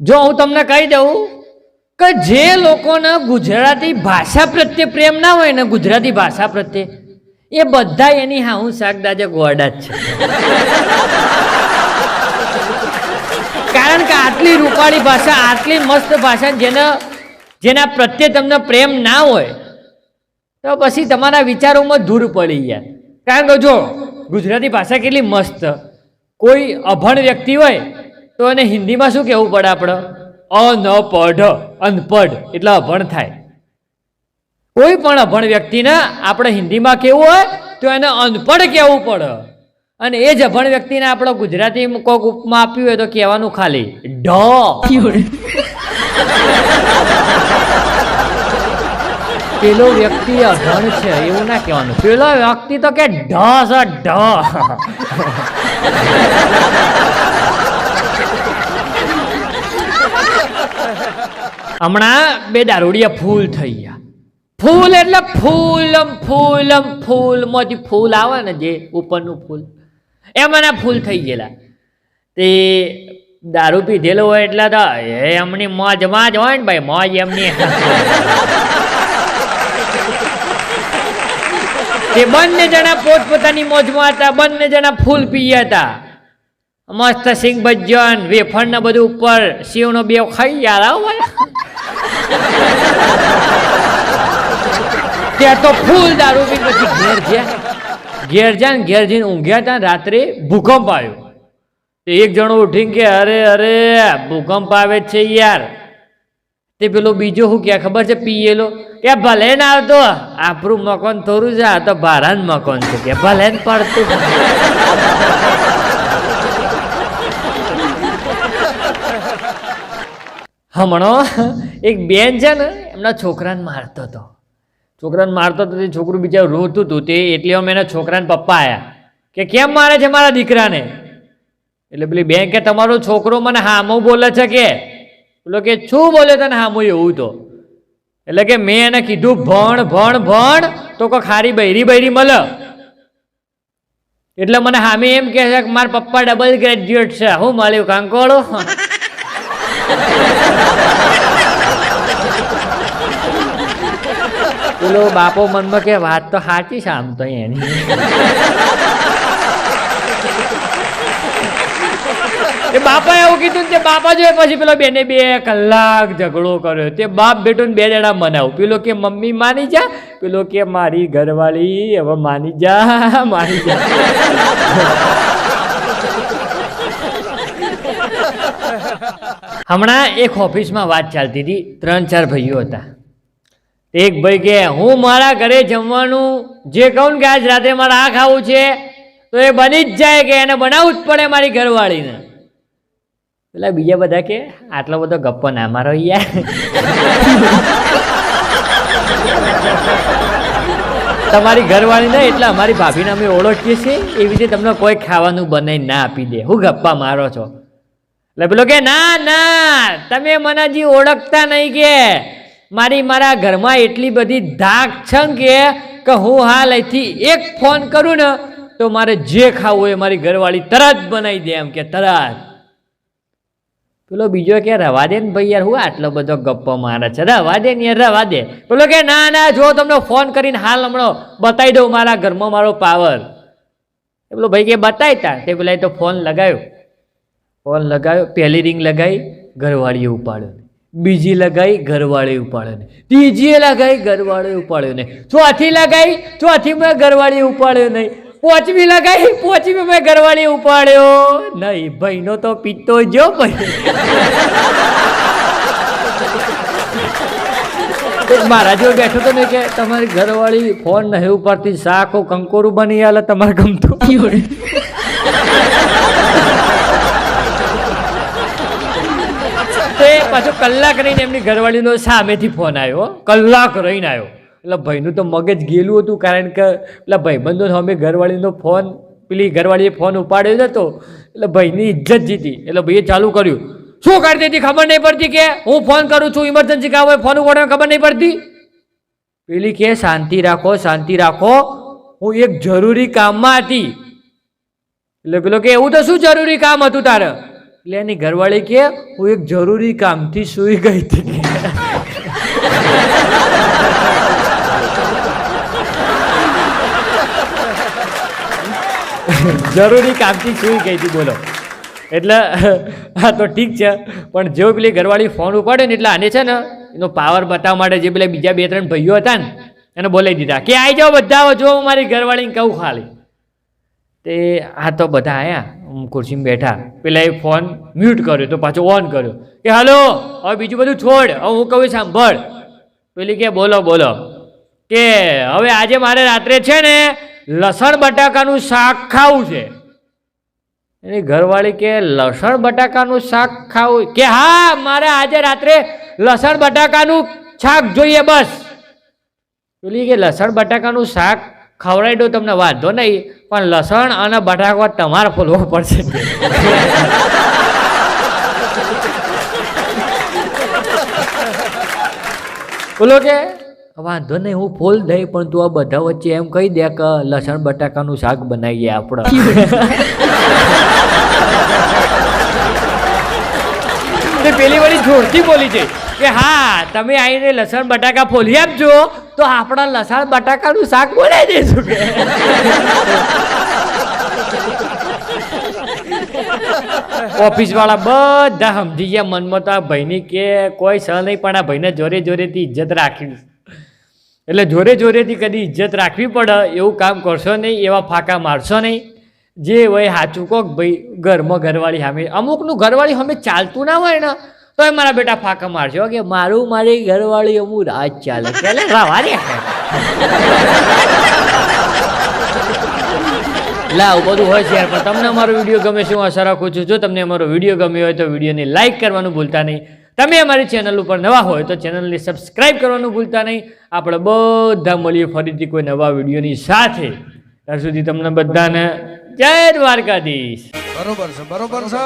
જો હું તમને કહી દઉં કે જે લોકોને ગુજરાતી ભાષા પ્રત્યે પ્રેમ ના હોય ને ગુજરાતી ભાષા પ્રત્યે, એ બધા એની હા હું શાકદાજે ગોડા જ છે. કારણ કે આટલી રૂપાળી ભાષા, આટલી મસ્ત ભાષા જેના જેના પ્રત્યે તમને પ્રેમ ના હોય, તો પછી તમારા વિચારોમાં દૂર પડી ગયા. કારણ કે જો ગુજરાતી ભાષા કેટલી મસ્ત, કોઈ અભણ વ્યક્તિ હોય તો એને હિન્દીમાં શું કહેવું પડે આપણે? અનપઢ અનપઢ, એટલે અભણ થાય. કોઈ પણ અભણ વ્યક્તિને આપણે હિન્દીમાં કેવું હોય, તો એને અનપઢ કહેવું પડે. અને એ જ અભણ વ્યક્તિને આપણે ગુજરાતી કોક ઉપમાં આપ્યું હોય તો કહેવાનું ખાલી, ઢ પેલો વ્યક્તિ અભણ છે, એવું ના કહેવાનું. પેલો વ્યક્તિ તો કે, ઢ છે ઢ હમણાં બે દારૂડિયા ફૂલ થઈ ગયા. ફૂલ એટલે ફૂલમ ફૂલમ, ફૂલમાંથી ફૂલ આવે ને જે ઉપરનું ફૂલ. એમાંના ફૂલ થઈ ગયેલા. તે દારૂ પીધેલો હોય એટલે તો એમની મોજ જ હોય ને ભાઈ, મોજ એમની. તે બંને જણા પોતપોતાની મોજમાં હતા, બંને જણા ફૂલ પીયા હતા. મસ્ત સિંગ ભજન વેફર ને બધું ઉપર, શિવનો બેવ ખાઈ યાર આવો ત્યાં તો ફૂલ દારૂ પી, પછી ઘેર ગયા ઘેર જાય ઘેર જઈને ઊંઘ્યા ત્યાં રાત્રે ભૂકંપ આવ્યો. તે એક જણો ઉઠીને કે, અરે અરે, ભૂકંપ આવે છે યાર. તે પેલો બીજો શું કે ખબર છે પીએલો? કે ભલે ને આવતો. આપણું મકાન થોડું છે, આ તો ભારાનું મકાન છે. કે ભલે ને પડતું. હમણાં એક બેન છે ને, એમના છોકરાને મારતો હતો. છોકરાને મારતો હતો, તે છોકરું બીજા રોતું હતું. તે એટલે અમે એના છોકરાને પપ્પા આવ્યા કે કેમ મારે છે મારા દીકરાને? એટલે પેલી બેન કે, તમારો છોકરો મને હામું બોલે છે કે? પેલો કે, શું બોલે તને હામું એવું તો? એટલે કે, મેં એને કીધું, ભણ ભણ ભણ, તો કોઈ ખારી બૈરી બૈરી મળે. એટલે મને હામી એમ કહે છે કે, મારા પપ્પા ડબલ ગ્રેજ્યુએટ છે. હું મળ્યું, કાંકોળો. પેલો બાપો મનમાં કે, વાત તો સાચી છે આમ તો એની. એ બાપા એવું કીધું તે બાપા જોઈએ પછી પેલો બેને બે કલાક ઝઘડો કર્યો. તે બાપ બેટો બે જણા મનાવું. પેલો કે, મમ્મી માની જા. પેલો કે, મારી ઘરવાળી, હવે માની જા માની જા. હમણાં એક ઓફિસમાં વાત ચાલતી હતી, ત્રણ ચાર ભાઈઓ હતા. એક ભાઈ કે, હું મારા ઘરે જમવાનું જે કહું ને કે આજ રાત્રે મારે આ ખાવું છે, તો એ બની જ જાય કે એને બનાવવું જ પડે મારી ઘરવાળીને. પેલા બીજા બધા કે, આટલો બધો ગપ્પો ના મારો યાર. તમારી ઘરવાળી ને એટલે અમારી ભાભીને અમે ઓળખીએ છીએ, એવી રીતે તમને કોઈ ખાવાનું બનાવી ના આપી દે. હું ગપ્પા મારો છો. એટલે પેલો કે, ના ના, તમે મને હજી ઓળખતા નહીં કે. મારી, મારા ઘરમાં એટલી બધી ધાક છે કે હું હાલ અહીંથી એક ફોન કરું ને, તો મારે જે ખાવું હોય મારી ઘરવાળી તરત બનાવી દે એમ કે, તરત. પેલો બીજો કે, રવા દે ને ભાઈ યાર, હું આટલો બધો ગપ્પો મારે છે. રવા દે ને યાર, રવા દે. પેલો કે, ના ના, જો તમને ફોન કરીને હાલ હમણાં બતાવી દઉં મારા ઘરમાં મારો પાવર. પેલો ભાઈ કે બતાવતા તે. પેલા એ તો ફોન લગાવ્યો ફોન લગાવ્યો પહેલી રિંગ લગાવી ઘરવાળીએ ઉપાડ્યો બીજી લગાવી ઘરવાળે ઉપાડ્યો ને ત્રીજીએ લગાવી ઘરવાળે ઉપાડ્યો ને ચોથી લગાવી ચોથી મેં ઘરવાળીએ ઉપાડ્યો નહીં. પોચમી લગાવી પોચમી મેં ઘરવાળીએ ઉપાડ્યો નહીં. ભાઈનો તો પીતો જો ભાઈ. મારા જેવો બેઠો તો ને કે, તમારી ઘરવાળી ફોન નહીં ઉપાડતી, શાકો કંકોરું બની આલે તમારે ગમતું. તે પાછો કલાક રહીને એમની ઘરવાળીનો સામેથી ફોન આવ્યો. કલાક રહીને આવ્યો. એટલે ભાઈનું તો મગજ ગયેલું હતું કારણ કે પેલા ભાઈબંધો સામે ઘરવાળીનો ફોન, પેલી ઘરવાળીએ ફોન ઉપાડ્યો નતો એટલે ભાઈની ઇજ્જત જીતી. એટલે ભાઈએ ચાલુ કર્યું. શું કરતી હતી ખબર નહીં પડતી કે, હું ફોન કરું છું ઇમરજન્સી કામ હોય, ફોન ઉપાડવા ખબર નહીં પડતી? પેલી કે, શાંતિ રાખો શાંતિ રાખો. હું એક જરૂરી કામમાં હતી. એટલે પેલો કે, એવું તો શું જરૂરી કામ હતું તારે? એટલે એની ઘરવાળી કે, હું એક જરૂરી કામથી સૂઈ ગઈ હતી. જરૂરી કામથી સૂઈ ગઈ હતી, બોલો. એટલે, હા, તો ઠીક છે. પણ જો પેલી ઘરવાળી ફોન ઉપાડે ને એટલે આને છે ને, એનો પાવર બતાવવા માટે જે પેલા બીજા બે ત્રણ ભાઈઓ હતા ને, એને બોલાવી દીધા કે આવી જાઓ બધા જો મારી ઘરવાળીને કહું ખાલી. તે આ તો બધા હું ખુરશીમાં બેઠા. પેલા એ ફોન મ્યુટ કર્યો તો પાછો ઓન કર્યો. કે, હાલો, હવે બીજું બધું છોડ, હવે હું કહું સાંભળ. પેલી કે, બોલો બોલો. કે, હવે આજે મારે રાત્રે છે ને, લસણ બટાકાનું શાક ખાવું છે. એની ઘરવાળી કે, લસણ બટાકાનું શાક ખાવું? કે, હા, મારે આજે રાત્રે લસણ બટાકાનું શાક જોઈએ, બસ. પેલી કે, લસણ બટાકાનું શાક ખવડાવી તમને વાંધો નહીં, પણ લસણ અને બટાકા તમારે ફોલવો પડશે. બોલો કે? વાંધો નહીં, હું ફોલ દઈ, પણ તું આ બધા વચ્ચે એમ કહી દે કે લસણ બટાકાનું શાક બનાવીએ આપણે. પેલી વાળી જોરથી બોલી છે. કે હા, તમે આવીને લસણ બટાકા ફોલી આપજો, તો આપણા લસણ બટાકાનું શાક બોલાવી દઈશું કે. ઓફિસ વાળા બધા સમજી ગયા મનમાં તો આ ભાઈની કે કોઈ સહ નહીં, પણ આ ભાઈને જોરે જોરેથી ઇજ્જત રાખવી. એટલે જોરે જોરેથી કદી ઇજ્જત રાખવી પડે, એવું કામ કરશો નહીં, એવા ફાંકા મારશો નહીં. જે હોય સાચું કહો કે ભાઈ ઘરમાં ઘરવાળી સામે. અમુકનું ઘરવાળી સામે ચાલતું ના હોય ને તો એ મારા બેટા ફાંકા મારજો. કે મારું, મારી ઘરવાળી અમુક રાજ ચાલે એટલે વારે. લા બધું હોય છે પણ તમને અમારો વીડિયો ગમે છે, હું આશા રાખું છું. જો તમને અમારો વીડિયો ગમ્યો હોય તો વિડીયોને લાઇક કરવાનું ભૂલતા નહીં. તમે અમારી ચેનલ ઉપર નવા હોય તો ચેનલને સબસ્ક્રાઇબ કરવાનું ભૂલતા નહીં. આપણે બધા મળીએ ફરીથી કોઈ નવા વિડીયોની સાથે. ત્યાં સુધી તમને બધાને જય દ્વારકાધીશ. બરોબર છે બરોબર છે.